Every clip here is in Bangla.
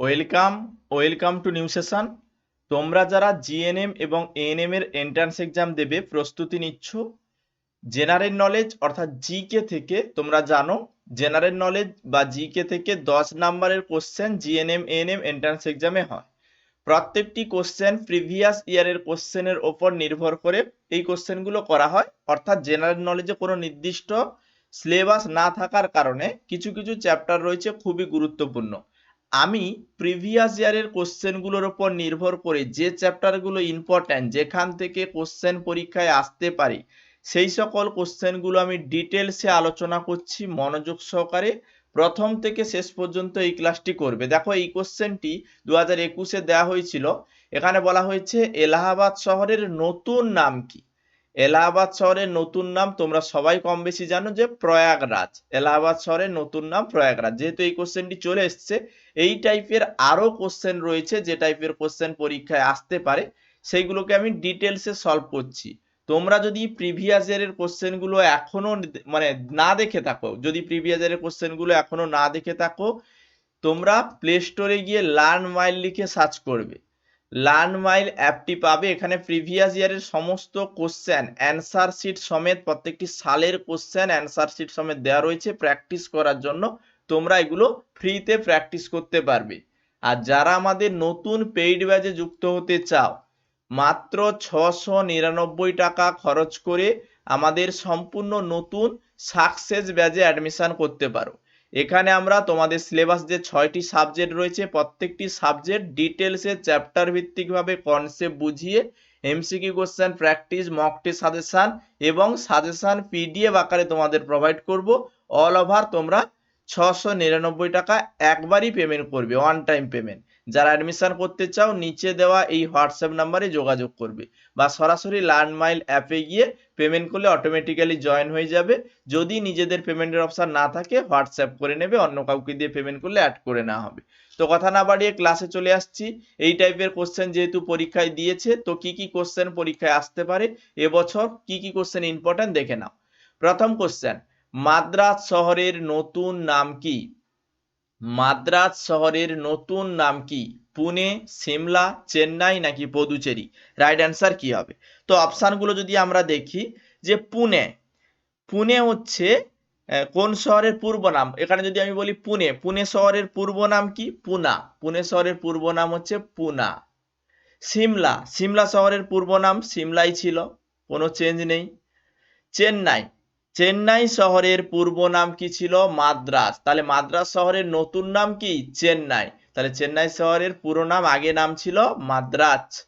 Welcome welcome to new session. তোমরা যারা জিএনএম এবং এএনএম এর এন্ট্রান্স এক্সাম দেবে, প্রস্তুতি নিচ্ছ। জেনারেল নলেজ অর্থাৎ জিকে থেকে, তোমরা জানো জেনারেল নলেজ বা জিকে থেকে দশ নাম্বারের কোশ্চেন জিএনএম, এএনএম এন্ট্রান্স এক্সামে হয়। প্রত্যেকটি কোশ্চেন প্রিভিয়াস ইয়ারের কোশ্চেনের ওপর নির্ভর করে এই কোশ্চেনগুলো করা হয়। অর্থাৎ জেনারেল নলেজে কোনো নির্দিষ্ট সিলেবাস না থাকার কারণে কিছু কিছু চ্যাপ্টার রয়েছে খুবই গুরুত্বপূর্ণ। আমি প্রিভিয়াস ইয়ারের কোশ্চেনগুলোর উপর নির্ভর করে যে চ্যাপ্টারগুলো ইম্পর্ট্যান্ট যেখান থেকে কোশ্চেন পরীক্ষায় আসতে পারে, সেই সকল কোশ্চেনগুলো আমি ডিটেলসে আলোচনা করছি মনোযোগ সহকারে। প্রথম থেকে শেষ পর্যন্ত এই ক্লাসটি করবে। দেখো এই কোশ্চেনটি দু হাজার একুশে দেওয়া হয়েছিল। এখানে বলা হয়েছে এলাহাবাদ শহরের নতুন নাম কি? এলাহাবাদ শহরের নতুন নাম তোমরা সবাই কম বেশি জানো যে প্রয়াগরাজ। এলাহাবাদ শহরের নতুন নাম প্রয়াগরাজ। যেহেতু এই কোশ্চেনটি চলে এসছে, এই টাইপের আরও কোশ্চেন রয়েছে যে টাইপের কোশ্চেন পরীক্ষায় আসতে পারে, সেইগুলোকে আমি ডিটেলসে সলভ করছি। তোমরা যদি প্রিভিয়াস ইয়ারের কোশ্চেনগুলো এখনও মানে না দেখে থাকো, যদি প্রিভিয়াস ইয়ারের কোশ্চেনগুলো এখনও না দেখে থাকো, তোমরা প্লে স্টোরে গিয়ে লার্ন মাইল লিখে সার্চ করবে। লার্ন মাইল অ্যাপটি পাবে। এখানে প্রিভিয়াস ইয়ারের সমস্ত কোশ্চেন অ্যান্সার শিট সমেত প্রত্যেকটি সালের কোশ্চেন অ্যান্সার শিট সমেত দেওয়া রয়েছে প্র্যাকটিস করার জন্য। তোমরা এগুলো ফ্রিতে প্র্যাকটিস করতে পারবে। আর যারা আমাদের নতুন পেইড ব্যাচে যুক্ত হতে চাও, মাত্র ছশো নিরানব্বই টাকা খরচ করে আমাদের সম্পূর্ণ নতুন সাকসেস ব্যাচে অ্যাডমিশন করতে পারো। এখানে আমরা তোমাদের সিলেবাস যে ছয়টি সাবজেক্ট রয়েছে, প্রত্যেকটি সাবজেক্ট ডিটেলসে চ্যাপ্টার ভিত্তিকভাবে কনসেপ্ট বুঝিয়ে MCQ question practice mock test suggestion এবং সাজেশন পিডিএফ আকারে তোমাদের প্রোভাইড করব। অল ওভার তোমরা ছশো নিরানব্বই টাকা একবারই পেমেন্ট করবে ওয়ান টাইম পেমেন্ট যারা অ্যাডমিশন করতে চাও, নিচে দেওয়া এই হোয়াটসঅ্যাপ নাম্বারে যোগাযোগ করবে বা সরাসরি লার্ন মাইল অ্যাপে গিয়ে পেমেন্ট করলে অটোমেটিক্যালি জয়েন হয়ে যাবে। যদি নিজেদের পেমেন্টের অপশান না থাকে হোয়াটসঅ্যাপ করে নেবে, অন্য কাউকে দিয়ে পেমেন্ট করলে অ্যাড করে নেওয়া হবে। তো কথা না বাড়িয়ে ক্লাসে চলে আসছি। এই টাইপের কোশ্চেন যেহেতু পরীক্ষায় দিয়েছে, তো কি কি কোশ্চেন পরীক্ষায় আসতে পারে? এবছর কি কি কোশ্চেন ইম্পর্টেন্ট দেখে নাও। প্রথম কোশ্চেন মাদ্রাজ শহরের নতুন নাম কি? মাদ্রাজ শহরের নতুন নাম কি? পুনে, সিমলা, চেন্নাই নাকি পদুচেরি? রাইট অ্যান্সার কি হবে? তো অপশানগুলো যদি আমরা দেখি যে পুনে পুনে হচ্ছে কোন শহরের পূর্ব নাম? এখানে যদি আমি বলি পুনে পুনে শহরের পূর্ব নাম কি? পুনা। পুনে শহরের পূর্ব নাম হচ্ছে পুনা। সিমলা সিমলা শহরের পূর্ব নাম সিমলাই ছিল, কোনো চেঞ্জ নেই। চেন্নাই চেন্নাই শহরের পূর্ব নাম কি ছিল? মাদ্রাজ। তাহলে মাদ্রাস শহরের নতুন নাম কি? চেন্নাই। তাহলে চেন্নাই শহরের পুরো নাম আগে নাম ছিল মাদ্রাজ।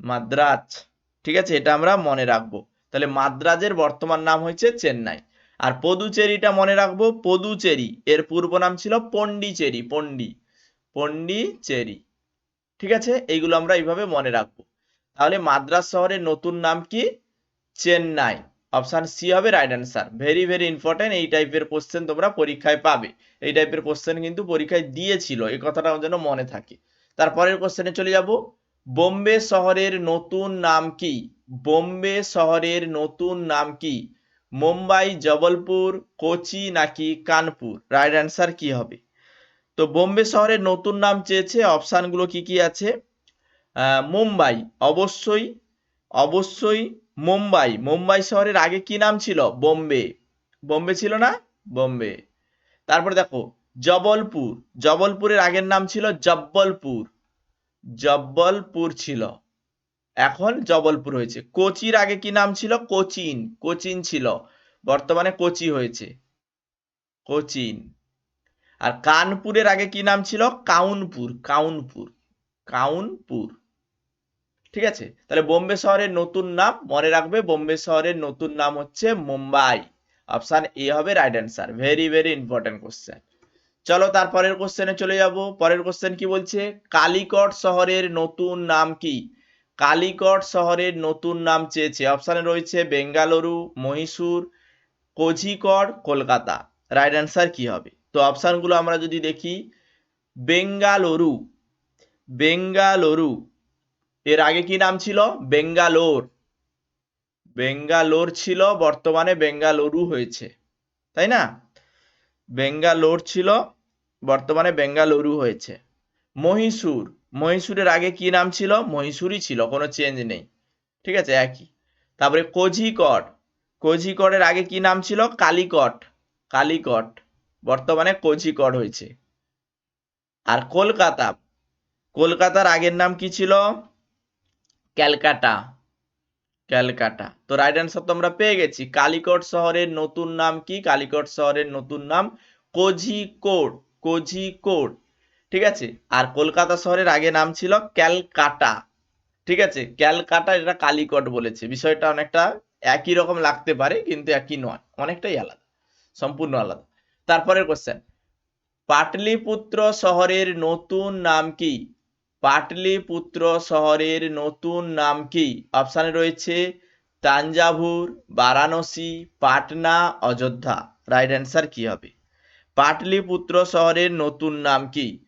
মাদ্রাজ। ঠিক আছে, এটা আমরা মনে রাখব। তাহলে মাদ্রাজের বর্তমান নাম হয়েছে চেন্নাই। আর পদুচেরিটা মনে রাখব, পদুচেরি। এর পূর্ব নাম ছিল পন্ডিচেরি, পন্ডি। পন্ডিচেরি। ঠিক আছে, এইগুলো আমরা এইভাবে মনে রাখব। তাহলে মাদ্রাজ শহরের নতুন নাম কি? চেন্নাই। অপশন সি হবে right answer very very important এই টাইপের কোশ্চেন তোমরা পরীক্ষায় পাবে। এই টাইপের কোশ্চেন কিন্তু পরীক্ষায় দিয়েছিল, এই কথাটা যেন মনে থাকে। তারপরের কোশ্চেনে চলে যাব। বোম্বে শহরের নতুন নাম কি? বোম্বে শহরের নতুন নাম কি? মুম্বাই, জবলপুর, কোচি নাকি কানপুর? রাইট অ্যান্সার কি হবে? তো বোম্বে শহরের নতুন নাম চেয়েছে অপশানগুলো কি কি আছে? মুম্বাই। অবশ্যই অবশ্যই মুম্বাই। মুম্বাই শহরের আগে কি নাম ছিল? বোম্বে। বোম্বে ছিল না? বোম্বে। তারপরে দেখো, জবলপুর। জবলপুরের আগের নাম ছিল জব্বলপুর। জব্বলপুর ছিল। এখন জবলপুর হয়েছে। কোচির আগে কি নাম ছিল? কোচিন। কোচিন ছিল। বর্তমানে কোচি হয়েছে। কোচিন। আর কানপুরের আগে কি নাম ছিল? কাউনপুর। কাউনপুর। কাউনপুর। ঠিক আছে? তাহলে বোম্বে শহরের নতুন নাম মনে রাখবে, বোম্বে শহরের নতুন নাম হচ্ছে মুম্বাই। অপশান এ হবে right answer very very important question চলো তারপরের কোশ্চেনে চলে যাব। পরের কোশ্চেন কি বলছে? কালিকট শহরের নতুন নাম কি? কালিকট শহরের নতুন নাম চেয়েছে। অপশানে রয়েছে বেঙ্গালুরু, মহীশূর, কোঝিকড়, কলকাতা। রাইট অ্যান্সার কি হবে? তো অপশানগুলো আমরা যদি দেখি, বেঙ্গালুরু বেঙ্গালুরু। এর আগে কি নাম ছিল? বেঙ্গালোর। বেঙ্গালোর ছিল, বর্তমানে বেঙ্গালুরু হয়েছে। তাই না? বেঙ্গালোর ছিল, বর্তমানে বেঙ্গালুরু হয়েছে। মহীশূর। মহীশূরের আগে কি নাম ছিল? মহীশূরই ছিল, কোনো চেঞ্জ নেই। ঠিক আছে, একই। তারপরে কোঝিকড কোঝিকডের আগে কি নাম ছিল? কালিকট। কালিকট। বর্তমানে কোঝিকড হয়েছে। আর কলকাতা। কলকাতার আগের নাম কি ছিল? ক্যালকাটা ক্যালকাটা। তো রাইট অ্যান্সার তো আমরা পেয়ে গেছি। কালিকট শহরের নতুন নাম কি? কালিকট শহরের নতুন নাম কোঝিকোড কোঝিকোড। ঠিক আছে? আর কলকাতা শহরের আগে নাম ছিল ক্যালকাটা। ঠিক আছে? ক্যালকাটা এটা কালিকট বলেছে। বিষয়টা অনেকটা একই রকম লাগতে পারে, কিন্তু একই নয়। অনেকটাই আলাদা, সম্পূর্ণ আলাদা। তারপরের কোশ্চেন পাটলিপুত্র শহরের নতুন নাম কি? পাটলিপুত্র শহরের নতুন নাম কি? অপশানে রয়েছে তাঞ্জাভুর, বারাণসী, পাটনা, অযোধ্যা। রাইট অ্যান্সার কি হবে? পাটলিপুত্র শহরের নতুন নাম কি?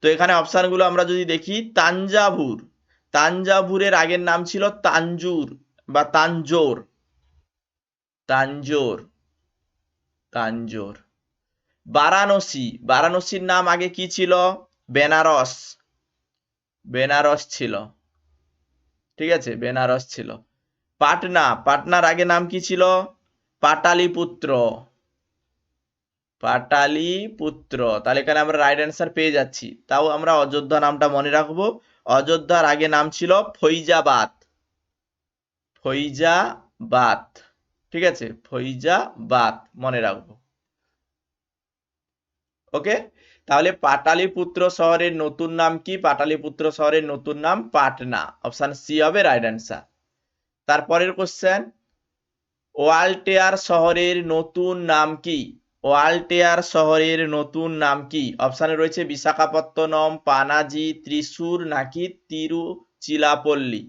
তো এখানে অপশানগুলো আমরা যদি দেখি, তাঞ্জাভুর। তাঞ্জাভুরের আগের নাম ছিল তাঞ্জুর বা তাঞ্জোর। তাঞ্জোর। তাঞ্জোর। বারাণসী। বারাণসীর নাম আগে কি ছিল? বেনারস। বেনারস ছিল। ঠিক আছে? বেনারস ছিল। পাটনা, পাটনার আগে নাম কি ছিল? পাটালিপুত্র। পাটালিপুত্র। তাহলে এখানে আমরা রাইট অ্যান্সার পেয়ে যাচ্ছি। তাও আমরা অযোধ্যা নামটা মনে রাখব। অযোধ্যার আগে নাম ছিল ফৈজাবাদ। ফৈজাবাদ। ঠিক আছে? ফৈজাবাদ মনে রাখব। ওকে তাহলে পাটালিপুত্র শহরের নতুন নাম কি? পাটালিপুত্র শহরের নতুন নাম পাটনা। অপশান সি হবে রাইট অ্যান্সার তারপরের কোশ্চেন ওয়ালটেয়ার শহরের নতুন নাম কি? ওয়ালটেয়ার শহরের নতুন নাম কি? অপশানে রয়েছে বিশাখাপত্তনম, পানাজি, ত্রিশূর, নাকি তিরুচিরাপল্লী।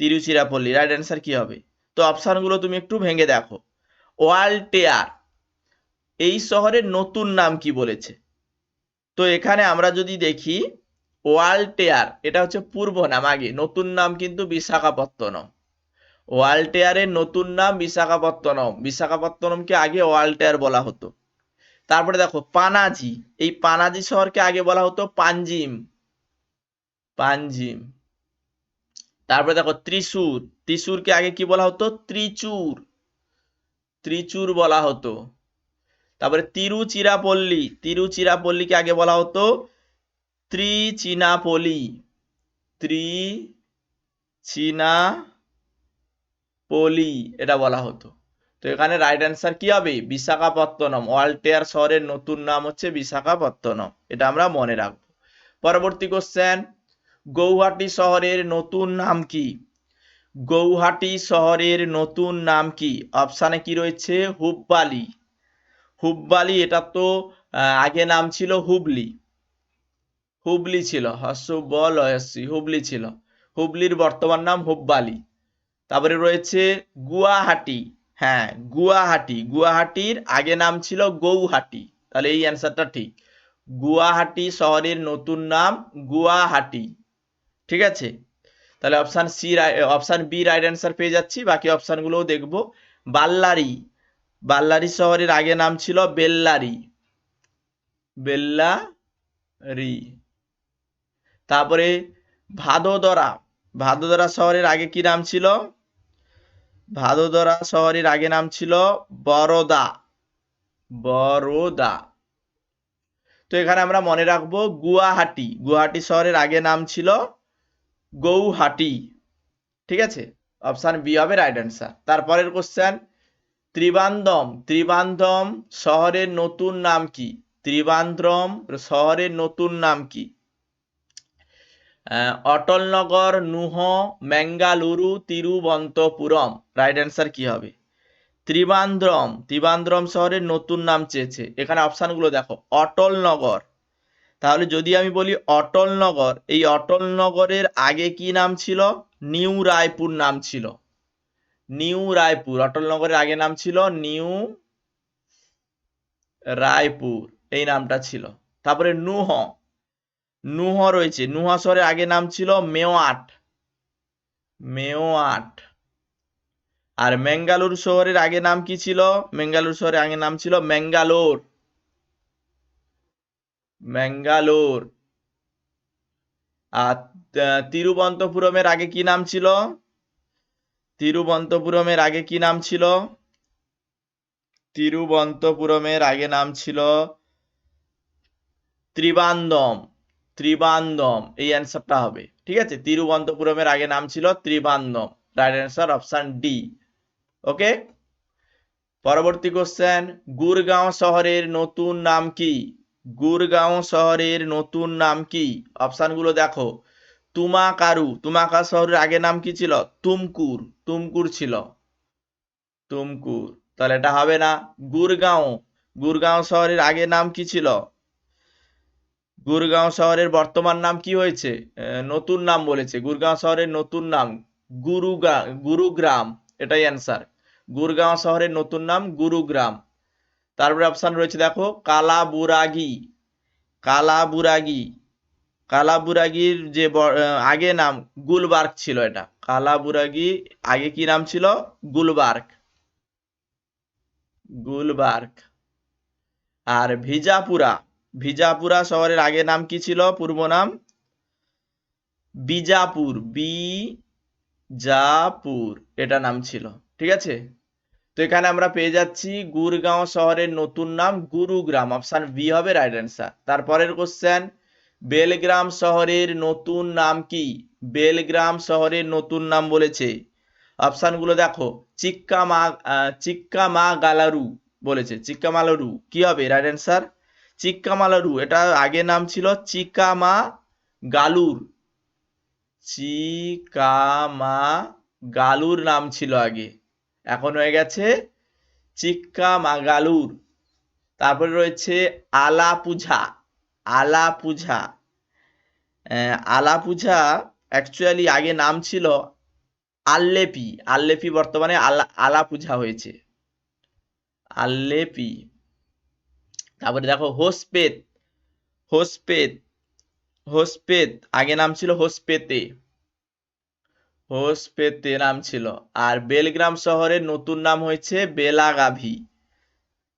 তিরুচিরাপল্লী রাইট অ্যান্সার কি হবে? তো অপশানগুলো তুমি একটু ভেঙে দেখো। ওয়ালটেয়ার, এই শহরের নতুন নাম কি বলেছে? তো এখানে আমরা যদি দেখি, ওয়ালটেয়ার, এটা হচ্ছে পূর্ব নাম আগে, নতুন নাম কিন্তু বিশাখাপত্তনম। ওয়ালটেয়ারের নতুন নাম বিশাখাপত্তনম। বিশাখাপত্তনমকে আগে ওয়ালটেয়ার বলা হতো। তারপরে দেখো, পানাজি, এই পানাজি শহরকে আগে বলা হতো পাঞ্জিম পাঞ্জিম তারপরে দেখো, ত্রিশূর, ত্রিশূরকে আগে কি বলা হতো? ত্রিচুর। ত্রিচুর বলা হতো। তারপরে তিরুচিরাপল্লী, তিরুচিরাপল্লীকে আগে বলা হতো ত্রিচিনাপলি ত্রিচিনা পলি এটা বলা হতো। তো এখানে রাইট অ্যান্সার কি হবে? বিশাখাপত্তনম। ওয়ালটেয়ার শহরের নতুন নাম হচ্ছে বিশাখাপত্তনম। এটা আমরা মনে রাখব। পরবর্তী কোশ্চেন গৌহাটি শহরের নতুন নাম কি? গৌহাটি শহরের নতুন নাম কি? অপশানে কি রয়েছে? হুব্বালি। হুব্বালি, এটা তো আগে নাম ছিল হুবলি। হুবলি ছিল হস্য বল হস্যি হুবলি ছিল। হুবলির বর্তমান নাম হুব্বালি। তারপরে রয়েছে গুয়াহাটি। হ্যাঁ গুয়াহাটি। গুয়াহাটির আগে নাম ছিল গৌহাটি। তাহলে এই অ্যান্সারটা ঠিক। গুয়াহাটি শহরের নতুন নাম গুয়াহাটি। ঠিক আছে? তাহলে option C, option B, right answer পেয়ে যাচ্ছি। বাকি অপশানগুলোও দেখব। বাল্লারি। বাল্লারি শহরের আগে নাম ছিল বেল্লারি। বেল্লারি। তারপরে ভাদোদরা। ভাদোদরা শহরের আগে কি নাম ছিল? ভাদোদরা শহরের আগে নাম ছিল বরোদা। বরোদা। তো এখানে আমরা মনে রাখব গুয়াহাটি। গুয়াহাটি শহরের আগে নাম ছিল গৌহাটি। ঠিক আছে? অপশান বি হবে রাইট অ্যান্সার। তারপরের কোশ্চেন ত্রিবান্দম ত্রিবান্ধম শহরের নতুন নাম কি? ত্রিবান্দ্রম শহরের নতুন নাম কি? অটলনগর, নুহ, ম্যাঙ্গালুরু তিরুবন্তপুরম রাইট অ্যান্সার কি হবে? ত্রিবান্দ্রম। ত্রিবান্দ্রম শহরের নতুন নাম চেয়েছে। এখানে অপশানগুলো দেখো। অটলনগর। তাহলে যদি আমি বলি অটলনগর, এই অটলনগরের আগে কি নাম ছিল? নিউ রায়পুর নাম ছিল। নিউ রায়পুর। অটলনগরের আগে নাম ছিল নিউ রায়পুর। এই নামটা ছিল। তারপরে নুহ। নুহ রয়েছে। নুহ শহরের আগে নাম ছিল মেওয়াট। মেওয়াট। আর ম্যাঙ্গালোর শহরের আগে নাম কি ছিল? ম্যাঙ্গালোর শহরের আগে নাম ছিল ম্যাঙ্গালোর ম্যাঙ্গালোর আর তিরুবন্তপুরমের আগে কি নাম ছিল? তিরুবন্তপুরমের আগে কি নাম ছিল? তিরুবন্তপুরমের আগে নাম ছিল ত্রিবান্দম। ত্রিবান্দম, এই অ্যান্সারটা হবে। ঠিক আছে? তিরুবন্তপুরমের আগে নাম ছিল Trivandrum. Right answer option D okay পরবর্তী কোশ্চেন গুরগাঁও শহরের নতুন নাম কি? গুরগাঁও শহরের নতুন নাম কি? অপশনগুলো দেখো। তুমাকারু তুমাকা শহরের আগে নাম কি ছিল? তুমকুর তুমকুর ছিল। তুমকুর, তাহলে এটা হবে না গুরগাঁও। গুরগাঁও শহরের আগে নাম কি ছিল? গুরগাঁও শহরের বর্তমান নাম কি হয়েছে? নতুন নাম বলেছে। গুরগাঁও শহরের নতুন নাম গুরুগা, গুরুগ্রাম, এটাই অ্যান্সার গুরগাঁও শহরের নতুন নাম গুরুগ্রাম। তারপরে অপশন রয়েছে দেখো, কালাবুরাগি। কালাবুরাগি। কালাবুরাগির যে আগে নাম গুলবার্গ ছিল এটা। কালাবুরাগি আগে কি নাম ছিল? গুলবার্গ। গুলবার্গ। আর ভিজাপুরা। ভিজাপুরা শহরের আগে নাম কি ছিল? পূর্ব নাম? বিজাপুর। বিজাপুর। এটা নাম ছিল। ঠিক আছে? তো এখানে আমরা পেয়ে যাচ্ছি গুরগাঁও শহরের নতুন নাম গুরুগ্রাম। অপশন বি হবে রাইট অ্যান্সার। তারপরের কোশ্চেন বেলগ্রাম শহরের নতুন নাম কি? বেলগ্রাম শহরের নতুন নাম বলেছে। অপশনগুলো দেখো। চিক্কামা আহ, চিক্কামা গালারু বলেছে। চিক্কামালারু কি হবে? রাইট অ্যান্সার চিক্কামালারু এটা আগে নাম ছিল চিকামা গালুর। চিকামা গালুর নাম ছিল আগে। এখন হয়ে গেছে চিক্কামাগালুর তারপরে রয়েছে আলাপুঝা। আলাপুঝা। আলাপুঝা অ্যাকচুয়ালি আগে নাম ছিল আল্লেপি। আল্লেপি বর্তমানে আলা, আলাপুঝা হয়েছে। আল্লেপি। তারপরে দেখো হোসপেত। হোসপেত। হোসপেত, আগে নাম ছিল হোসপেতে। হোসপেতে নাম ছিল। আর বেলগ্রাম শহরের নতুন নাম হয়েছে বেলাগাভি।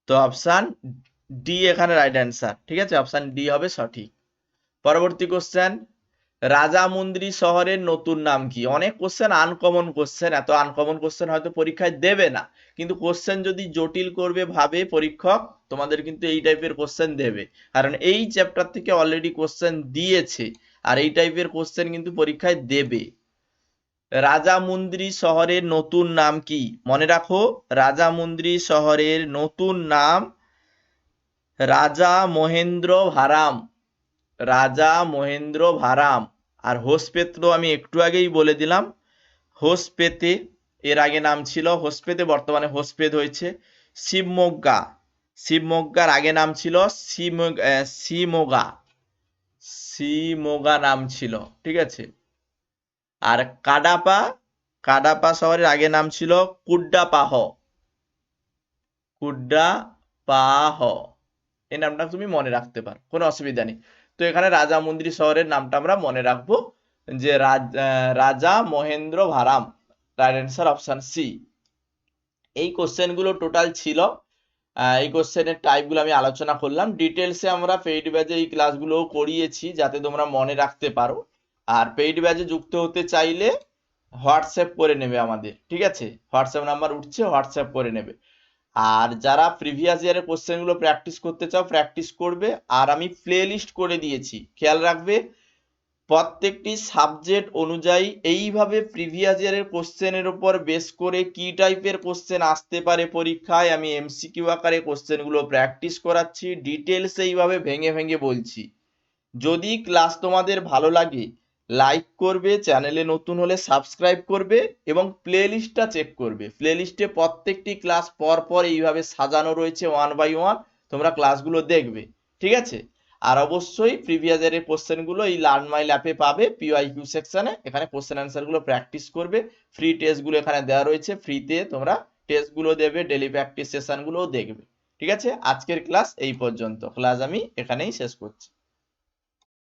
তো অপশান ডি এখানে রাইট অ্যান্সার ঠিক আছে? অপশান ডি হবে সঠিক। পরবর্তী কোশ্চেন রাজামুন্দ্রি শহরের নতুন নাম কি? অনেক কোশ্চেন আনকমন কোশ্চেন এত আনকমন কোশ্চেন হয়তো পরীক্ষায় দেবে না। কিন্তু কোশ্চেন যদি জটিল করবে ভাবে পরীক্ষক, তোমাদের কিন্তু এই টাইপের কোশ্চেন দেবে। কারণ এই চ্যাপ্টার থেকে অলরেডি কোশ্চেন দিয়েছে, আর এই টাইপের কোশ্চেন কিন্তু পরীক্ষায় দেবে। রাজামুন্দ্রি শহরের নতুন নাম কি? মনে রাখো রাজামুন্দ্রি শহরের নতুন নাম রাজা মহেন্দ্র ভারাম, রাজা মহেন্দ্র ভারাম। আর হোসপেত তো আমি একটু আগেই বলে দিলাম, হোসপেতে, এর আগে নাম ছিল হোসপেতে, বর্তমানে হোসপেত হয়েছে শিবমোগ্গা। শিবমোগ্গার আগে নাম ছিল শিমোগা শিমোগা নাম ছিল, ঠিক আছে? আর কাডাপা কাডাপা শহরের আগে নাম ছিল কুড্ডাপাহ। কুড্ডাপাহ। এই নামটা তুমি মনে রাখতে পারো, কোনো অসুবিধা নেই। তো এখানে রাজা মন্দির শহরের নামটা আমরা মনে রাখব যে Raj- Mahendravaram right answer option C এই কোশ্চেনগুলো টোটাল ছিল এই কোশ্চেনের টাইপগুলো আমি আলোচনা করলাম। ডিটেলসে আমরা পেইড ব্যাচে এই ক্লাসগুলো করিয়েছি, যাতে তোমরা মনে রাখতে পারো। আর পেইড ব্যাচে যুক্ত হতে চাইলে, হোয়াটসঅ্যাপ করে নেবে আমাদের, ঠিক আছে? হোয়াটসঅ্যাপ নাম্বার উঠছে, হোয়াটসঅ্যাপ করে নেবে। আর যারা প্রিভিয়াস ইয়ারের কোশ্চেনগুলো প্র্যাকটিস করতে চাও প্র্যাকটিস করবে। আর আমি প্লে লিস্ট করে দিয়েছি। খেয়াল রাখবে, প্রত্যেকটি সাবজেক্ট অনুযায়ী এইভাবে প্রিভিয়াস ইয়ারের কোশ্চেনের উপর বেস করে কি টাইপের কোশ্চেন আসতে পারে পরীক্ষায়, আমি এমসিকিউ আকারে কোশ্চেনগুলো প্র্যাকটিস করাচ্ছি। ডিটেলস এইভাবে ভেঙে ভেঙে বলছি। যদি ক্লাস তোমাদের ভালো লাগে লাইক করবে, চ্যানেলে নতুন হলে সাবস্ক্রাইব করবে এবং প্লে লিস্টটা চেক করবে। প্লে লিস্টে প্রত্যেকটি ক্লাস পর পর এইভাবে সাজানো রয়েছে ওয়ান বাই ওয়ান তোমরা ক্লাসগুলো দেখবে। ঠিক আছে? আর অবশ্যই প্রিভিয়াস ইয়ারের কোশ্চেনগুলো এই লার্ন মাই ল্যাপে পাবে পিওয়াইকিউ সেকশনে এখানে কোশ্চেন অ্যান্সারগুলো প্র্যাকটিস করবে। ফ্রি টেস্টগুলো এখানে দেওয়া রয়েছে ফ্রিতে তোমরা টেস্টগুলো দেবে ডেলি প্র্যাকটিস সেশনগুলোও দেখবে। ঠিক আছে? আজকের ক্লাস এই পর্যন্ত। ক্লাস আমি এখানেই শেষ করছি।